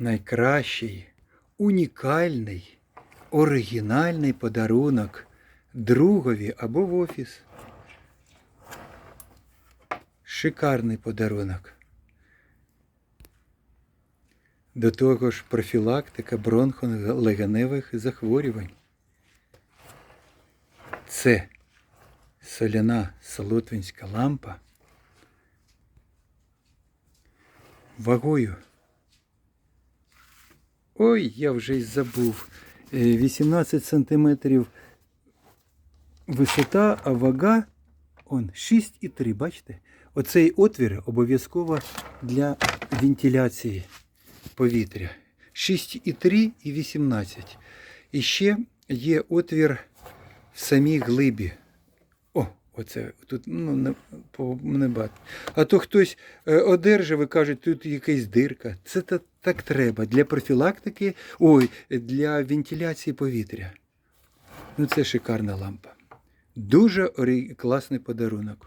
найкращий, унікальний, оригінальний подарунок другові або в офіс. Шикарний подарунок. До того ж профілактика бронхолегеневих захворювань. Це соляна солотвинська лампа вагою. Ой, я вже й забув. Е, 18 сантиметрів висота, а вага он 6,3, бачите? Оцей отвір обов'язково для вентиляції повітря. 6,3 і 18. І ще є отвір в самій глибі. О, оце тут ну, не, не бат. А то хтось е, одержав і каже, тут якась дирка. Це та, так треба для профілактики, ой, для вентиляції повітря. Ну, це шикарна лампа. Дуже класний подарунок.